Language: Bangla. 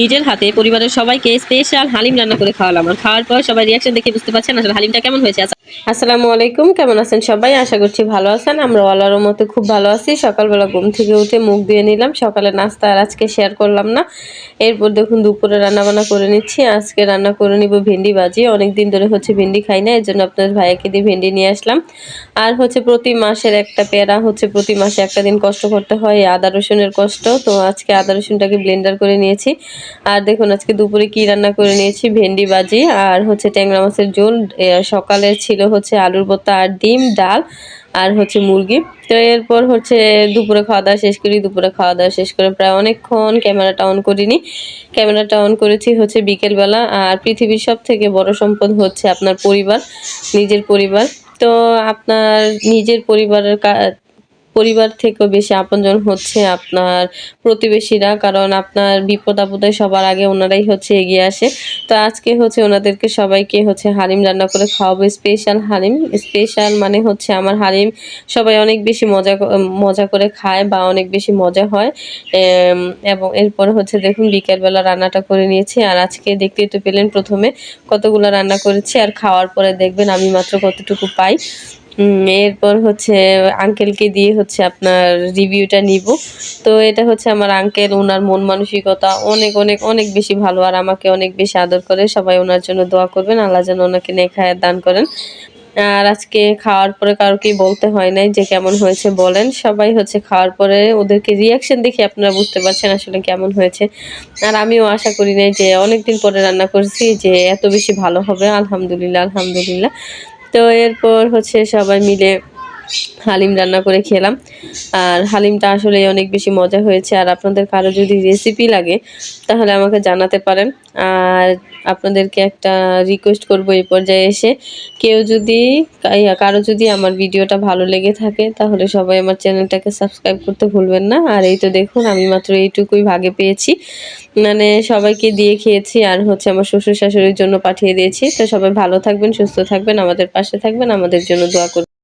নিজের হাতে পরিবারের সবাইকে স্পেশাল হালিম রান্না করে খাওয়ালাম। আর খাওয়ার পর সবাই রিয়াকশন দেখে বুঝতে পারছেন আসলে হালিমটা কেমন হয়েছে। আচ্ছা, আসসালামু আলাইকুম কেমন আছেন সবাই? আশা করছি ভালো আছেন। আমরা আল্লাহর মতো খুব ভালো আছি। সকালবেলা ঘুম থেকে উঠে মুখ দিয়ে নিলাম। সকালে নাস্তা আর আজকে শেয়ার করলাম না। এরপর দেখুন দুপুরে রান্না বান্না করে নিচ্ছি। আজকে রান্না করে নিব ভেন্ডি ভাজি। অনেক দিন ধরে হচ্ছে ভেন্ডি খাই না এর জন্য আপনার ভাইয়াকে দিয়ে ভেন্ডি নিয়ে আসলাম। আর হচ্ছে প্রতি মাসের একটা পেয়ারা হচ্ছে প্রতি মাসে একটা দিন কষ্ট করতে হয় আদা রসুনের কষ্ট। তো আজকে আদা রসুনটাকে ব্লেন্ডার করে নিয়েছি। আর দেখুন, আজকে দুপুরে কি রান্না করে নিয়েছি? ভেন্ডি ভাজি আর হচ্ছে ট্যাংরা মাছের ঝোল। সকালে ছিল হচ্ছে আলুর ভর্তা আর ডিম, ডাল আর হচ্ছে মুরগি। তো এরপর হচ্ছে দুপুরে খাওয়া দাওয়া শেষ করি। দুপুরে খাওয়া দাওয়া শেষ করে প্রায় অনেকক্ষণ ক্যামেরাটা অন করিনি। ক্যামেরাটা অন করেছি হচ্ছে বিকেলবেলা আর পৃথিবীর সব থেকে বড় সম্পদ হচ্ছে আপনার পরিবার, নিজের পরিবার। তো আপনার নিজের পরিবারের পরিবার থেকেও বেশি আপনজন হচ্ছে আপনার প্রতিবেশীরা, কারণ আপনার বিপদ আপদে সবার আগে ওনারাই হচ্ছে এগিয়ে আসে। তো আজকে হচ্ছে ওনাদেরকে সবাইকে হচ্ছে হালিম রান্না করে খাওয়াবো স্পেশাল হালিম স্পেশাল মানে হচ্ছে আমার হালিম সবাই অনেক বেশি মজা মজা করে খায় বা অনেক বেশি মজা হয়। এবং এরপর হচ্ছে দেখুন বিকেলবেলা রান্নাটা করে নিয়েছি। আর আজকে দেখতেই তো পেলেন প্রথমে কতগুলো রান্না করেছি। আর খাওয়ার পরে দেখবেন আমি মাত্র কতটুকু পাই। এরপর হচ্ছে আঙ্কেলকে দিয়ে হচ্ছে আপনার রিভিউটা নিব। তো এটা হচ্ছে আমার আঙ্কেল ওনার মন মানসিকতা অনেক অনেক অনেক বেশি ভালো। আর আমাকে অনেক বেশি আদর করে সবাই ওনার জন্য দোয়া করবেন। আল্লাহ যেন ওনাকে নেখায় দান করেন। আর আজকে খাওয়ার পরে কারোকেই বলতে হয় নাই যে কেমন হয়েছে বলেন। সবাই হচ্ছে খাওয়ার পরে ওদেরকে রিয়াকশন দেখে আপনারা বুঝতে পারছেন আসলে কেমন হয়েছে। আর আমিও আশা করি নাই যে অনেকদিন পরে রান্না করছি যে এত বেশি ভালো হবে। আলহামদুলিল্লাহ আলহামদুলিল্লাহ। তো এরপর হচ্ছে সবাই মিলে হালিম রান্না করে খেলাম। আর হালিমটা আসলে অনেক বেশি মজা হয়েছে। আর আপনাদের কারও যদি রেসিপি লাগে, তাহলে আমাকে জানাতে পারেন। আর আপনাদেরকে একটা রিকোয়েস্ট করব এই পর্যায়ে এসে। কেউ যদি কারও যদি আমার ভিডিওটা ভালো লেগে থাকে, তাহলে সবাই আমার চ্যানেলটাকে সাবস্ক্রাইব করতে ভুলবেন না। আর এই তো দেখুন, আমি মাত্র এইটুকুই ভাগে পেয়েছি। মানে সবাইকে দিয়ে খেয়েছি, আর হচ্ছে আমার শ্বশুর শাশুড়ির জন্য পাঠিয়ে দিয়েছি। তো সবাই ভালো থাকবেন, সুস্থ থাকবেন, আমাদের পাশে থাকবেন, আমাদের জন্য দোয়া করবেন।